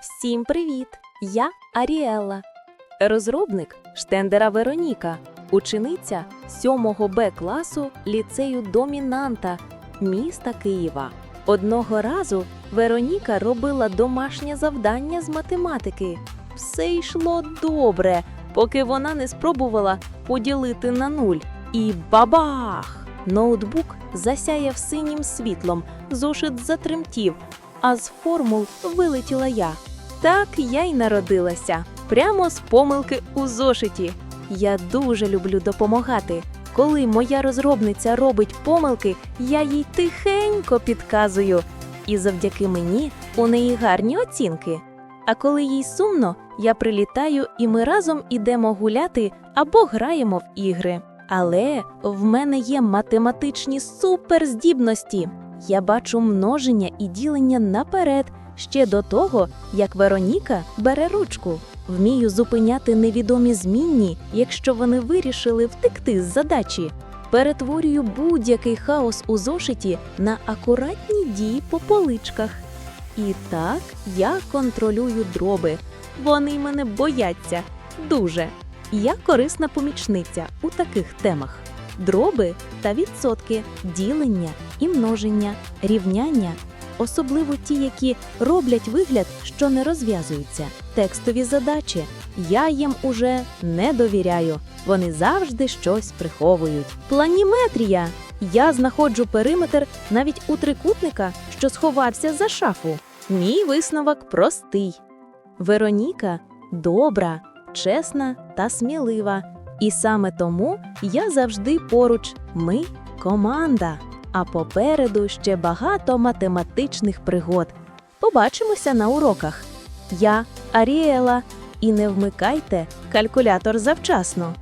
Всім привіт! Я Аріелла, розробник штендера Вероніка, учениця 7 Б класу ліцею Домінанта міста Києва. Одного разу Вероніка робила домашнє завдання з математики. Все йшло добре, поки вона не спробувала поділити на нуль. І бабах! Ноутбук засяяв синім світлом, зошит затремтів, а з формул вилетіла я. Так я й народилася, прямо з помилки у зошиті. Я дуже люблю допомагати. Коли моя розробниця робить помилки, я їй тихенько підказую. І завдяки мені у неї гарні оцінки. А коли їй сумно, я прилітаю і ми разом ідемо гуляти або граємо в ігри. Але в мене є математичні суперздібності. Я бачу множення і ділення наперед ще до того, як Вероніка бере ручку. Вмію зупиняти невідомі змінні, якщо вони вирішили втекти з задачі. Перетворюю будь-який хаос у зошиті на акуратні дії по поличках. І так я контролюю дроби. Вони мене бояться дуже. Я корисна помічниця у таких темах: дроби та відсотки, ділення і множення, рівняння, особливо ті, які роблять вигляд, що не розв'язуються. Текстові задачі я їм уже не довіряю. Вони завжди щось приховують. Планіметрія. Я знаходжу периметр навіть у трикутника, що сховався за шафу. Мій висновок простий. Вероніка добра, чесна та смілива. І саме тому я завжди поруч. Ми команда. А попереду ще багато математичних пригод. Побачимося на уроках. Я Аріела. І не вмикайте калькулятор завчасно.